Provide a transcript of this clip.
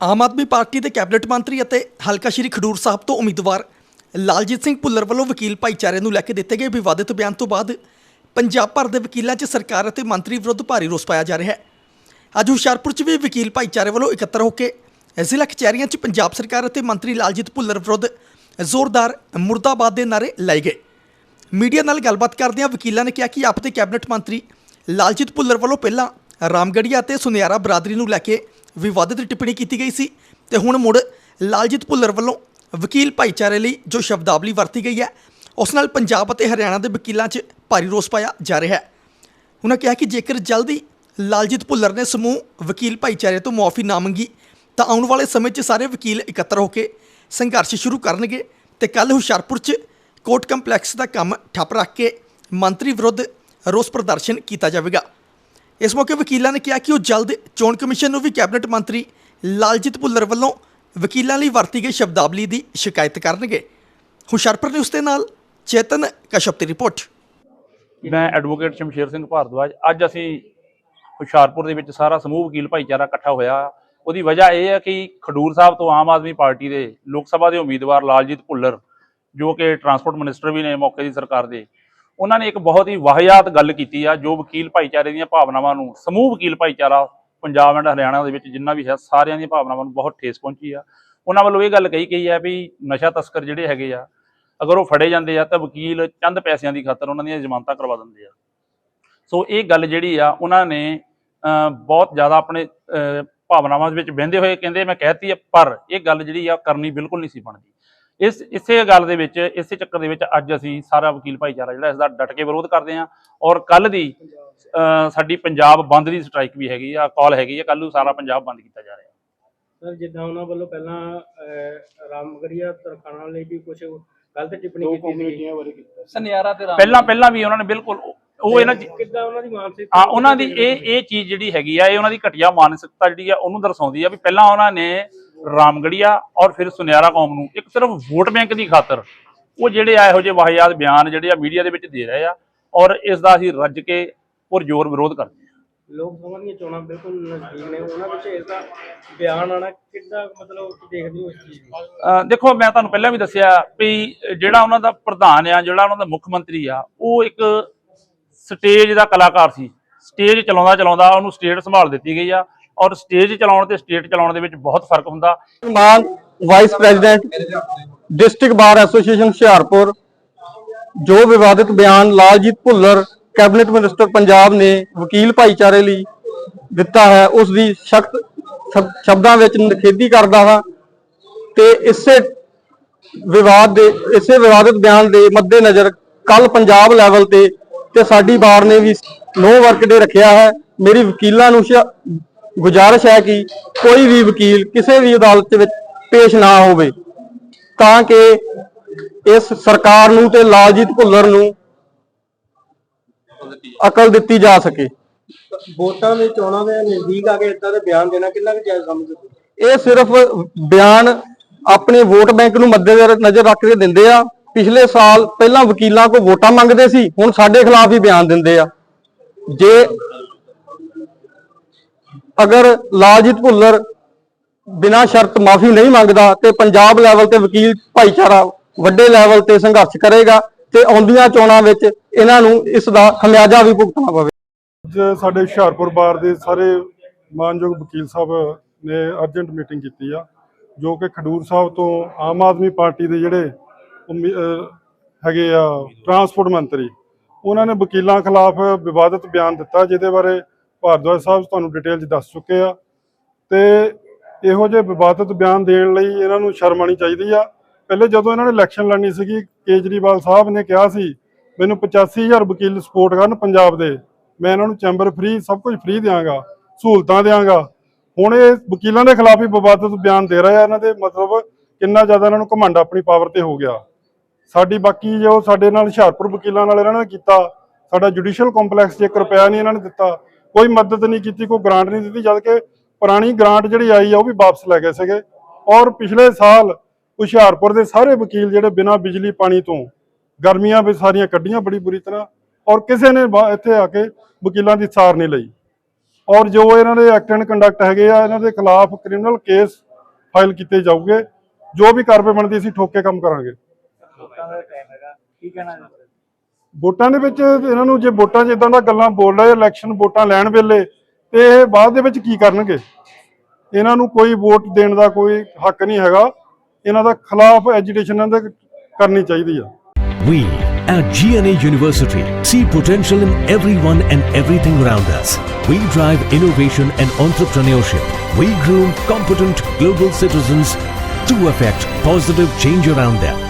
Aam Aadmi party ਦੇ cabinet ਮੰਤਰੀ ਅਤੇ ਹਲਕਾ ਸ਼੍ਰੀ ਖਡੂਰ ਸਾਹਿਬ ਤੋਂ ਉਮੀਦਵਾਰ ਲਾਲਜੀਤ ਸਿੰਘ ਭੁੱਲਰ ਵੱਲੋਂ ਵਕੀਲ ਭਾਈਚਾਰੇ ਨੂੰ ਲੈ ਕੇ ਦਿੱਤੇ ਗਏ ਵਿਵਾਦਿਤ ਬਿਆਨ ਤੋਂ ਬਾਅਦ ਪੰਜਾਬ ਭਰ ਦੇ ਵਕੀਲਾਂ 'ਚ ਸਰਕਾਰ ਅਤੇ ਮੰਤਰੀ ਵਿਰੁੱਧ ਭਾਰੀ ਰੋਸ ਪਾਇਆ ਜਾ ਰਿਹਾ ਹੈ। ਅੱਜ ਹੁਸ਼ਿਆਰਪੁਰ 'ਚ ਵੀ ਵਕੀਲ ਭਾਈਚਾਰੇ ਵੱਲੋਂ ਇਕੱਤਰ ਹੋ ਕੇ ਜ਼ਿਲ੍ਹਾ ਕਚਹਿਰੀਆਂ 'ਚ ਪੰਜਾਬ ਸਰਕਾਰ ਅਤੇ ਮੰਤਰੀ ਲਾਲਜੀਤ ਭੁੱਲਰ ਵਿਰੁੱਧ ਜ਼ੋਰਦਾਰ ਮੁਰਦਾਬਾਦ ਦੇ ਨਾਰੇ ਲਾਏ ਗਏ। ਮੀਡੀਆ ਨਾਲ ਗੱਲਬਾਤ ਕਰਦਿਆਂ ਵਕੀਲਾਂ ਨੇ ਕਿਹਾ ਕਿ ਆਪ ਦੇ ਕੈਬਨਿਟ ਮੰਤਰੀ ਲਾਲਜੀਤ ਭੁੱਲਰ ਵੱਲੋਂ ਪਹਿਲਾਂ ਰਾਮਗੜੀਆ ਅਤੇ ਸੁਨਿਆਰਾ ਬਰਾਦਰੀ ਨੂੰ ਲੈ ਕੇ ਵਿਵਾਦਿਤ ਟਿੱਪਣੀ ਕੀਤੀ ਗਈ ਸੀ ਤੇ ਹੁਣ ਮੁੜ ਲਾਲਜੀਤ ਭੁੱਲਰ ਵੱਲੋਂ ਵਕੀਲ ਭਾਈਚਾਰੇ ਲਈ ਜੋ ਸ਼ਬਦਾਵਲੀ ਵਰਤੀ ਗਈ ਹੈ, ਉਸ ਨਾਲ ਪੰਜਾਬ ਅਤੇ ਹਰਿਆਣਾ ਦੇ ਵਕੀਲਾਂ 'ਚ ਭਾਰੀ ਰੋਸ ਪਾਇਆ ਜਾ ਰਿਹਾ ਹੈ। ਉਹਨਾਂ ਕਿਹਾ ਕਿ ਜੇਕਰ ਜਲਦੀ ਲਾਲਜੀਤ ਭੁੱਲਰ ਨੇ ਸਮੂਹ ਵਕੀਲ ਭਾਈਚਾਰੇ ਤੋਂ ਮੁਆਫੀ ਨਾ ਮੰਗੀ, ਤਾਂ ਆਉਣ ਵਾਲੇ ਸਮੇਂ 'ਚ ਸਾਰੇ ਵਕੀਲ ਇਕੱਤਰ ਹੋ ਕੇ ਸੰਘਰਸ਼ ਸ਼ੁਰੂ ਕਰਨਗੇ ਤੇ ਕੱਲ ਹੁਸ਼ਿਆਰਪੁਰ 'ਚ ਕੋਰਟ ਕੰਪਲੈਕਸ ਦਾ ਕੰਮ ਠੱਪ ਰੱਖ ਕੇ ਮੰਤਰੀ ਵਿਰੁੱਧ ਰੋਸ ਪ੍ਰਦਰਸ਼ਨ ਕੀਤਾ ਜਾਵੇਗਾ। ਇਸ ਮੌਕੇ ਵਕੀਲਾਂ ਨੇ ਕਿਹਾ ਕਿ ਉਹ ਜਲਦ ਚੋਣ ਕਮਿਸ਼ਨ ਨੂੰ ਵੀ ਕੈਬਨਿਟ ਮੰਤਰੀ ਲਾਲਜੀਤ ਭੁੱਲਰ ਵੱਲੋਂ ਵਕੀਲਾਂ ਲਈ ਵਰਤੀ ਗਈ ਸ਼ਬਦਾਵਲੀ ਦੀ ਸ਼ਿਕਾਇਤ ਕਰਨਗੇ। ਹੁਸ਼ਿਆਰਪੁਰ ਨਿਊਜ਼ ਦੇ ਨਾਲ ਚੇਤਨ ਕਸ਼ਪ ਦੀ ਰਿਪੋਰਟ। ਮੈਂ ਐਡਵੋਕੇਟ ਸ਼ਮਸ਼ੇਰ ਸਿੰਘ ਭਾਰਦਵਾਜ। ਅੱਜ ਅਸੀਂ ਹੁਸ਼ਿਆਰਪੁਰ ਦੇ ਵਿੱਚ ਸਾਰਾ ਸਮੂਹ ਵਕੀਲ ਭਾਈਚਾਰਾ ਇਕੱਠਾ ਹੋਇਆ। ਉਹਦੀ ਵਜ੍ਹਾ ਇਹ ਹੈ ਕਿ ਖਡੂਰ ਸਾਹਿਬ ਤੋਂ ਆਮ ਆਦਮੀ ਪਾਰਟੀ ਦੇ ਲੋਕ ਸਭਾ ਦੇ ਉਮੀਦਵਾਰ ਲਾਲਜੀਤ ਭੁੱਲਰ, ਜੋ ਕਿ ਟਰਾਂਸਪੋਰਟ ਮਿਨਿਸਟਰ ਵੀ ਨੇ ਮੌਕੇ ਦੀ ਸਰਕਾਰ ਦੇ ਉਹਨਾਂ ਨੇ ਇੱਕ ਬਹੁਤ ਹੀ ਵਾਹਿਯਾਤ ਗੱਲ ਕੀਤੀ ਆ, ਜੋ ਵਕੀਲ ਭਾਈਚਾਰੇ ਦੀਆਂ ਭਾਵਨਾਵਾਂ ਨੂੰ, ਸਮੂਹ ਵਕੀਲ ਭਾਈਚਾਰਾ ਪੰਜਾਬ ਐਂਡ ਹਰਿਆਣਾ ਦੇ ਵਿੱਚ ਜਿੰਨਾ ਵੀ ਹੈ, ਸਾਰਿਆਂ ਦੀਆਂ ਭਾਵਨਾਵਾਂ ਨੂੰ ਬਹੁਤ ਠੇਸ ਪਹੁੰਚੀ ਆ। ਉਹਨਾਂ ਵੱਲੋਂ ਇਹ ਗੱਲ ਕਹੀ ਗਈ ਹੈ ਵੀ ਨਸ਼ਾ ਤਸਕਰ ਜਿਹੜੇ ਹੈਗੇ ਆ, ਅਗਰ ਉਹ ਫੜੇ ਜਾਂਦੇ ਆ ਤਾਂ ਵਕੀਲ ਚੰਦ ਪੈਸਿਆਂ ਦੀ ਖਾਤਰ ਉਹਨਾਂ ਦੀਆਂ ਜ਼ਮਾਨਤਾਂ ਕਰਵਾ ਦਿੰਦੇ ਆ। ਸੋ ਇਹ ਗੱਲ ਜਿਹੜੀ ਆ, ਉਹਨਾਂ ਨੇ ਬਹੁਤ ਜ਼ਿਆਦਾ ਆਪਣੇ ਭਾਵਨਾਵਾਂ ਦੇ ਵਿੱਚ ਵਹਿੰਦੇ ਹੋਏ ਕਹਿੰਦੇ, ਮੈਂ ਕਹਿਤੀ ਆ, ਪਰ ਇਹ ਗੱਲ ਜਿਹੜੀ ਆ ਕਰਨੀ ਬਿਲਕੁਲ ਨਹੀਂ ਸੀ ਬਣਦੀ। ਇਸ ਇਸੇ ਗੱਲ ਦੇ ਵਿੱਚ ਇਸੇ ਚੱਕਰ ਦੇ ਵਿੱਚ ਅੱਜ ਅਸੀਂ ਸਾਰਾ ਵਕੀਲ ਭਾਈਚਾਰਾ ਜਿਹੜਾ ਇਸ ਦਾ ਡਟ ਕੇ ਵਿਰੋਧ ਕਰਦੇ ਆ ਔਰ ਕੱਲ ਦੀ ਸਾਡੀ ਪੰਜਾਬ ਬੰਦ ਦੀ ਸਟ੍ਰਾਈਕ ਵੀ ਹੈਗੀ ਆ ਕਾਲ ਹੈਗੀ ਆ ਕੱਲ ਨੂੰ ਸਾਰਾ ਪੰਜਾਬ ਬੰਦ ਕੀਤਾ ਜਾ ਰਿਹਾ। ਸਰ ਜਿੱਦਾਂ ਉਹਨਾਂ ਵੱਲੋਂ ਪਹਿਲਾਂ ਰਾਮਗੜੀਆ ਤਰਖਾਣਾ ਲਈ ਵੀ ਕੁਝ ਗਲਤ ਟਿੱਪਣੀ ਕੀਤੀ ਸੀ। ਸੁਨਿਆਰਾ ਤੇ ਰਾਮ ਪਹਿਲਾਂ ਪਹਿਲਾਂ ਵੀ ਉਹਨਾਂ ਨੇ ਬਿਲਕੁਲ ਉਹ- ਇਹਨਾਂ ਕਿੱਦਾਂ ਉਹਨਾਂ ਦੀ ਮਾਨਸਿਕ ਆ ਉਹਨਾਂ ਦੀ ਇਹ ਇਹ ਚੀਜ਼ ਜਿਹੜੀ ਹੈਗੀ ਆ ਇਹ ਉਹਨਾਂ ਦੀ ਘਟੀਆ ਮਾਨਸਿਕਤਾ ਜਿਹੜੀ ਆ ਉਹਨੂੰ ਦਰਸਾਉਂਦੀ ਆ ਵੀ ਪਹਿਲਾਂ ਉਹਨਾਂ ਨੇ ਰਾਮਗੜੀਆ ਔਰ ਫਿਰ ਸੁਨਿਆਰਾ ਕੌਮ ਨੂੰ ਇੱਕ ਸਿਰਫ ਵੋਟ ਬੈਂਕ ਦੀ ਖਾਤਰ। ਉਹ ਜਿਹੜੇ ਆ ਇਹੋ ਜਿਹੇ ਵਾਹਿਯਾਤ ਬਿਆਨ ਜਿਹੜੇ ਆ ਮੀਡੀਆ ਦੇ ਵਿੱਚ ਦੇ ਰਹੇ ਆ ਔਰ ਇਸ ਦਾ ਅਸੀਂ ਰੱਜ ਕੇ ਪੁਰਜੋਰ ਵਿਰੋਧ ਕਰਦੇ ਹਾਂ। ਲੋਕ ਸਭਾ ਦੀਆਂ ਚੋਣਾਂ ਬਿਲਕੁਲ ਨਜ਼ਦੀਕ ਨੇ ਉਹਨਾਂ ਵਿੱਚ ਇਸ ਦਾ ਬਿਆਨ ਆਣਾ ਕਿੱਦਾਂ ਮਤਲਬ ਦੇਖਦੇ ਹੋ ਇਸ ਚੀਜ਼ ਨੂੰ? ਦੇਖੋ ਮੈਂ ਤੁਹਾਨੂੰ ਪਹਿਲਾਂ ਵੀ ਦੱਸਿਆ ਵੀ ਜਿਹੜਾ ਉਹਨਾਂ ਦਾ ਪ੍ਰਧਾਨ ਆ ਜਿਹੜਾ ਉਹਨਾਂ ਦਾ ਮੁੱਖ ਮੰਤਰੀ ਆ ਉਹ ਇੱਕ ਸਟੇਜ ਦਾ ਕਲਾਕਾਰ ਸੀ। ਸਟੇਜ ਚਲਾਉਂਦਾ ਚਲਾਉਂਦਾ ਉਹਨੂੰ ਸਟੇਜ ਸੰਭਾਲ ਦਿੱਤੀ ਗਈ ਆ। ਔਰ ਸਟੇਜ ਚਲਾਉਣ ਤੇ ਸਟੇਜ ਚਲਾਉਣ ਦੇ ਵਿੱਚ ਬਹੁਤ ਫ਼ਰਕ ਹੁੰਦਾ। Maan vice president, district bar association Hoshiarpur, ਜੋ ਵਿਵਾਦਿਤ ਬਿਆਨ ਲਾਲਜੀਤ ਭੁੱਲਰ, ਕੈਬਨਿਟ ਮਿਨਿਸਟਰ ਪੰਜਾਬ ਨੇ ਵਕੀਲ ਭਾਈਚਾਰੇ ਲਈ ਦਿੱਤਾ ਹੈ, ਉਸ ਦੀ ਸਖਤ ਸ਼ਬਦਾਂ ਵਿੱਚ ਨਿਖੇਧੀ ਕਰਦਾ ਹਾਂ ਤੇ ਇਸੇ ਵਿਵਾਦ ਦੇ, ਇਸੇ ਵਿਵਾਦਿਤ ਬਿਆਨ ਦੇ ਮੱਦੇਨਜ਼ਰ ਕੱਲ ਪੰਜਾਬ ਲੈਵਲ ਤੇ ਤੇ ਸਾਡੀ ਬਾਰ ਨੇ ਵੀ ਨੋ ਵਰਕ ਡੇ ਰੱਖਿਆ ਹੈ। ਮੇਰੀ ਵਕੀਲਾਂ ਨੂੰ ਗੁਜ਼ਾਰਿਸ਼ ਹੈ ਕਿ ਕੋਈ ਵੀ ਵਕੀਲ ਕਿਸੇ ਵੀ ਅਦਾਲਤ ਵਿੱਚ ਪੇਸ਼ ਨਾ ਹੋਵੇ ਤਾਂ ਕਿ ਇਸ ਸਰਕਾਰ ਨੂੰ ਤੇ ਲਾਲਜੀਤ ਭੁੱਲਰ ਨੂੰ ਅਕਲ ਦਿੱਤੀ ਜਾ ਸਕੇ। ਵੋਟਾਂ ਦੇ ਚੋਣਾਂ ਦੇ ਨਜ਼ਦੀਕ ਆ ਕੇ ਇਦਾਂ ਦੇ ਬਿਆਨ ਦੇਣਾ ਕਿੰਨਾ ਕੁ ਜਾਇਜ਼ ਸਮਝਦੇ ਇਹ ਸਿਰਫ ਬਿਆਨ ਆਪਣੇ ਵੋਟ ਬੈਂਕ ਨੂੰ ਮੱਦੇ ਨਜ਼ਰ ਰੱਖ ਕੇ ਦਿੰਦੇ ਆ। ਪਿਛਲੇ ਸਾਲ ਪਹਿਲਾਂ ਵਕੀਲਾਂ ਕੋ ਵੋਟਾਂ ਮੰਗਦੇ ਸੀ ਹੁਣ ਸਾਡੇ ਖਿਲਾਫ ਹੀ ਬਿਆਨ ਦਿੰਦੇ ਆ। ਜੇ ਅਗਰ ਲਾਲਜੀਤ ਭੁੱਲਰ ਬਿਨਾਂ ਸ਼ਰਤ ਮਾਫੀ ਨਹੀਂ ਮੰਗਦਾ ਤੇ ਪੰਜਾਬ ਲੈਵਲ ਤੇ ਵਕੀਲ ਭਾਈਚਾਰਾ ਵੱਡੇ ਲੈਵਲ ਤੇ ਸੰਘਰਸ਼ ਕਰੇਗਾ ਤੇ ਆਉਂਦੀਆਂ ਚੋਣਾਂ ਵਿੱਚ ਇਹਨਾਂ ਨੂੰ ਇਸ ਦਾ ਖਮਿਆਜਾ ਵੀ ਭੁਗਤਣਾ ਪਵੇ। ਅੱਜ ਸਾਡੇ ਹੁਸ਼ਿਆਰਪੁਰ ਬਾਰ ਦੇ ਸਾਰੇ ਮਾਨਯੋਗ ਵਕੀਲ ਸਾਹਿਬ ਨੇ ਅਰਜੈਂਟ ਮੀਟਿੰਗ ਕੀਤੀ ਆ, ਜੋ ਕਿ ਖਡੂਰ ਸਾਹਿਬ ਤੋਂ ਆਮ ਆਦਮੀ ਪਾਰਟੀ ਦੇ ਜਿਹੜੇ ਹੈਗੇ ਆ, ਟਰਾਂਸਪੋਰਟ ਮੰਤਰੀ, ਉਹਨਾਂ ਨੇ ਵਕੀਲਾਂ ਖਿਲਾਫ ਵਿਵਾਦਤ ਬਿਆਨ ਦਿੱਤਾ, ਜਿਹਦੇ ਬਾਰੇ ਭਾਰਦਵਾਜ ਸਾਹਿਬ ਤੁਹਾਨੂੰ ਡਿਟੇਲ 'ਚ ਦੱਸ ਚੁੱਕੇ ਆ। ਤੇ ਇਹੋ ਜਿਹੇ ਵਿਵਾਦਿਤ ਬਿਆਨ ਦੇਣ ਲਈ ਇਹਨਾਂ ਨੂੰ ਸ਼ਰਮ ਆਉਣੀ ਚਾਹੀਦੀ ਆ। ਪਹਿਲੇ ਜਦੋਂ ਇਹਨਾਂ ਨੇ ਇਲੈਕਸ਼ਨ ਲੜਨੀ ਸੀਗੀ, ਕੇਜਰੀਵਾਲ ਸਾਹਿਬ ਨੇ ਕਿਹਾ ਸੀ, ਮੈਨੂੰ 85000 ਵਕੀਲ ਸਪੋਰਟ ਕਰਨ ਪੰਜਾਬ ਦੇ। ਮੈਂ ਇਹਨਾਂ ਨੂੰ ਚੈਂਬਰ ਫ੍ਰੀ ਸਭ ਕੁਝ ਫ੍ਰੀ ਦਿਆਂਗਾ, ਸਹੂਲਤਾਂ ਦਿਆਂਗਾ। ਹੁਣ ਇਹ ਵਕੀਲਾਂ ਦੇ ਖਿਲਾਫ ਹੀ ਵਿਵਾਦਿਤ ਬਿਆਨ ਦੇ ਰਹੇ ਆ। ਇਹਨਾਂ ਦੇ ਮਤਲਬ ਕਿੰਨਾ ਜ਼ਿਆਦਾ ਇਹਨਾਂ ਨੂੰ ਘਮੰਡ ਆਪਣੀ ਪਾਵਰ ਤੇ ਹੋ ਗਿਆ। ਸਾਡੀ ਬਾਕੀ ਜੋ ਸਾਡੇ ਨਾਲ ਹੁਸ਼ਿਆਰਪੁਰ ਵਕੀਲਾਂ ਨਾਲ ਇਹਨਾਂ ਨੇ ਕੀਤਾ, ਸਾਡਾ ਜੁਡੀਸ਼ੀਅਲ ਕੰਪਲੈਕਸ 'ਚ ਇੱਕ ਰੁਪਿਆ ਨਹੀਂ ਇਹਨਾਂ ਨੇ ਦਿੱਤਾ ਕੋਈ ਮਦਦ ਨਹੀਂ ਕੀਤੀ, ਕੋਈ ਗ੍ਰਾਂਟ ਨਹੀਂ ਦਿੱਤੀ, ਜਦ ਕਿ ਪੁਰਾਣੀ ਗ੍ਰਾਂਟ ਜਿਹੜੀ ਆਈ ਆ, ਉਹ ਵੀ ਵਾਪਸ ਲੈ ਗਏ ਸੀਗੇ। ਔਰ ਪਿਛਲੇ ਸਾਲ ਹੁਸ਼ਿਆਰਪੁਰ ਦੇ ਸਾਰੇ ਵਕੀਲ ਜਿਹੜੇ ਬਿਨਾਂ ਬਿਜਲੀ ਪਾਣੀ ਤੋਂ ਗਰਮੀਆਂ ਵਿੱਚ ਸਾਰੀਆਂ ਕੱਢੀਆਂ ਬੜੀ ਬੁਰੀ ਤਰ੍ਹਾਂ, ਔਰ ਕਿਸੇ ਨੇ ਇੱਥੇ ਆ ਕੇ ਵਕੀਲਾਂ ਦੀ ਸਾਰ ਨਹੀਂ ਲਈ। ਔਰ ਜੋ ਇਹਨਾਂ ਦੇ ਐਕਟ ਐਂਡ ਕੰਡਕਟ ਹੈਗੇ ਆ, ਇਹਨਾਂ ਦੇ ਖਿਲਾਫ ਕ੍ਰਿਮੀਨਲ ਕੇਸ ਫਾਈਲ ਕੀਤੇ ਜਾਊਗੇ, ਜੋ ਵੀ ਕਾਰਵਾਈ ਬਣਦੀ, ਅਸੀਂ ਠੋਕੇ ਕੰਮ ਕਰਾਂਗੇ। ਲੋਕਾਂ ਦਾ ਟਾਈਮ ਹੈਗਾ ਕੀ ਕਹਿਣਾ ਵੋਟਾਂ ਦੇ ਵਿੱਚ ਇਹਨਾਂ ਨੂੰ ਜੇ ਵੋਟਾਂ 'ਚ ਇਦਾਂ ਦਾ ਗੱਲਾਂ ਬੋਲ ਰਹੇ ਇਲੈਕਸ਼ਨ ਵੋਟਾਂ ਲੈਣ ਵੇਲੇ ਤੇ ਇਹ ਬਾਅਦ ਦੇ ਵਿੱਚ ਕੀ ਕਰਨਗੇ ਇਹਨਾਂ ਨੂੰ ਕੋਈ ਵੋਟ ਦੇਣ ਦਾ ਕੋਈ ਹੱਕ ਨਹੀਂ ਹੈਗਾ ਇਹਨਾਂ ਦਾ ਖਿਲਾਫ ਐਜੀਟੇਸ਼ਨ ਇਹਨਾਂ ਦੇ ਕਰਨੀ ਚਾਹੀਦੀ ਆ We at GNA University see potential in everyone and everything around us. We drive innovation and entrepreneurship. We groom competent global citizens to affect positive change around them.